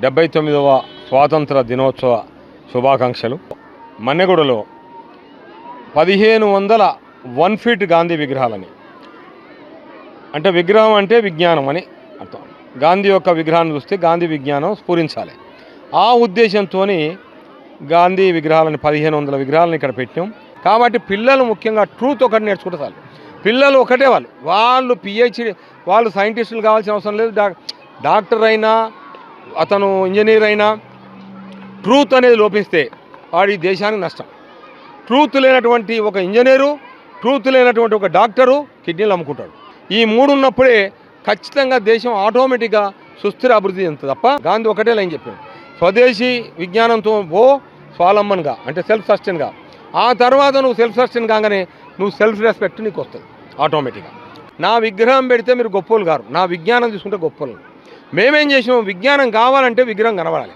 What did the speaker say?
డెబ్బై తొమ్మిదవ స్వాతంత్ర దినోత్సవ శుభాకాంక్షలు. మన్నెగూడలో పదిహేను వందల వన్ ఫీట్ గాంధీ విగ్రహాలని. అంటే విగ్రహం అంటే విజ్ఞానం అని అర్థం. గాంధీ యొక్క విగ్రహాన్ని చూస్తే గాంధీ విజ్ఞానం స్ఫురించాలి. ఆ ఉద్దేశంతో గాంధీ విగ్రహాలని పదిహేను వందల విగ్రహాలను ఇక్కడ పెట్టాం కాబట్టి పిల్లలు ముఖ్యంగా ట్రూత్ ఒకటి నేర్చుకుంటే చాలు. పిల్లలు ఒకటే వాళ్ళు. వాళ్ళు పిహెచ్డి వాళ్ళు సైంటిస్టులు కావాల్సిన అవసరం లేదు. డాక్టర్ అయినా అతను ఇంజనీర్ అయినా ట్రూత్ అనేది లోపిస్తే వాడి దేశానికి నష్టం. ట్రూత్ లేనటువంటి ఒక ఇంజనీరు ట్రూత్ లేనటువంటి ఒక డాక్టరు కిడ్నీలు అమ్ముకుంటాడు. ఈ మూడు ఉన్నప్పుడే ఖచ్చితంగా దేశం ఆటోమేటిక్గా సుస్థిర అభివృద్ధి చెందుతుంది తప్ప గాంధీ ఒకటే లైన్ చెప్పాడు. స్వదేశీ విజ్ఞానంతో ఓ స్వాలంబన్గా అంటే సెల్ఫ్ సస్టైన్గా ఆ తర్వాత నువ్వు సెల్ఫ్ సస్టైన్ కాగానే నువ్వు సెల్ఫ్ రెస్పెక్ట్ నీకు వస్తుంది ఆటోమేటిక్గా. నా విగ్రహం పెడితే మీరు గొప్పలు గారు. నా విజ్ఞానం తీసుకుంటే గొప్పలు. మేమేం చేసినాం? విజ్ఞానం కావాలంటే విగ్రహం కనబడాలి.